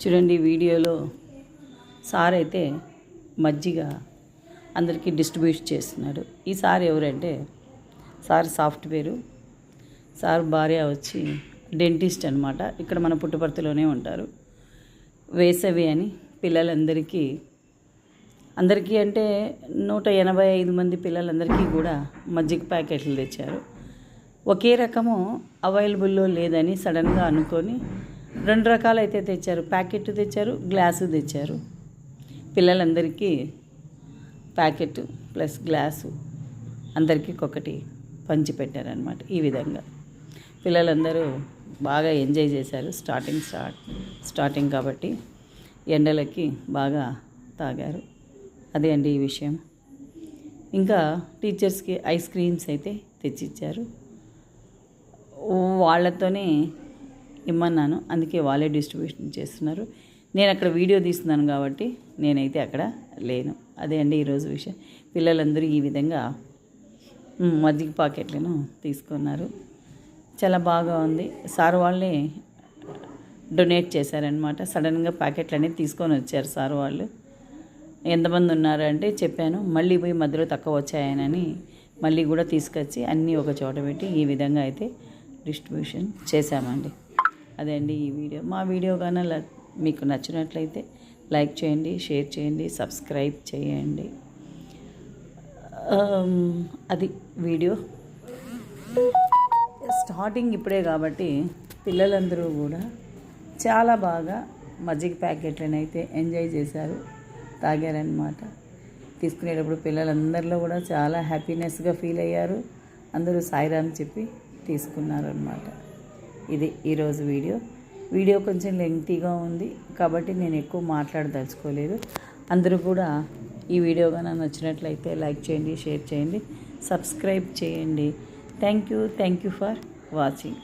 చూడండి వీడియోలో సార్ అయితే మజ్జిగ అందరికీ డిస్ట్రిబ్యూట్ చేస్తున్నాడు. ఈ సార్ ఎవరంటే సార్ సాఫ్ట్వేరు. సార్ భార్య వచ్చి డెంటిస్ట్ అనమాట ఇక్కడ మన పుట్టపర్తిలోనే ఉంటారు. వేసవి అని పిల్లలందరికీ అందరికీ అంటే నూట ఎనభై ఐదు మంది పిల్లలందరికీ కూడా మజ్జిగ ప్యాకెట్లు తెచ్చారు. ఒకే రకము అవైలబుల్లో లేదని సడన్గా అనుకొని రెండు రకాలు అయితే తెచ్చారు. ప్యాకెట్ తెచ్చారు గ్లాసు తెచ్చారు. పిల్లలందరికీ ప్యాకెట్ ప్లస్ గ్లాసు అందరికీ ఒకటి పంచి పెట్టారనమాట ఈ విధంగా. పిల్లలందరూ బాగా ఎంజాయ్ చేశారు. స్టార్టింగ్ స్టార్ట్ స్టార్టింగ్ కాబట్టి ఎండలకి బాగా తాగారు. అదే అండి ఈ విషయం. ఇంకా టీచర్స్కి ఐస్ క్రీమ్స్ అయితే తెచ్చిచ్చారు. వాళ్ళతోనే ఇమ్మన్నాను. అందుకే వాళ్ళే డిస్ట్రిబ్యూషన్ చేస్తున్నారు. నేను అక్కడ వీడియో తీస్తున్నాను కాబట్టి నేనైతే అక్కడ లేను. అదే అండి ఈరోజు విషయం. పిల్లలందరూ ఈ విధంగా మజ్జిగ పాకెట్లను తీసుకున్నారు. చాలా బాగా ఉంది. సార్ వాళ్ళే డొనేట్ చేశారనమాట సడన్గా ప్యాకెట్లు అనేది తీసుకొని వచ్చారు సార్ వాళ్ళు. ఎంతమంది ఉన్నారంటే చెప్పాను మళ్ళీ పోయి మధ్యలో తక్కువ వచ్చాయనని మళ్ళీ కూడా తీసుకొచ్చి అన్నీ ఒక చోట పెట్టి ఈ విధంగా అయితే డిస్ట్రిబ్యూషన్ చేశామండి. అదే అండి ఈ వీడియో. మా వీడియో కానీ మీకు నచ్చినట్లయితే లైక్ చేయండి షేర్ చేయండి సబ్స్క్రైబ్ చేయండి. అది వీడియో. స్టార్టింగ్ ఇప్పుడే కాబట్టి పిల్లలందరూ కూడా చాలా బాగా మజ్జిగ ప్యాకెట్లను అయితే ఎంజాయ్ చేశారు తాగారనమాట తీసుకునేటప్పుడు పిల్లలందరిలో కూడా చాలా హ్యాపీనెస్గా ఫీల్ అయ్యారు. అందరూ సాయిరామ్ చెప్పి తీసుకున్నారు అనమాట ఇది ఈరోజు వీడియో. వీడియో కొంచెం లెంగ్తీగా ఉంది కాబట్టి నేను ఎక్కువ మాట్లాడదలుచుకోలేదు. అందరూ కూడా ఈ వీడియో కానీ నచ్చినట్లయితే లైక్ చేయండి షేర్ చేయండి సబ్స్క్రైబ్ చేయండి. Thank you thank you for watching.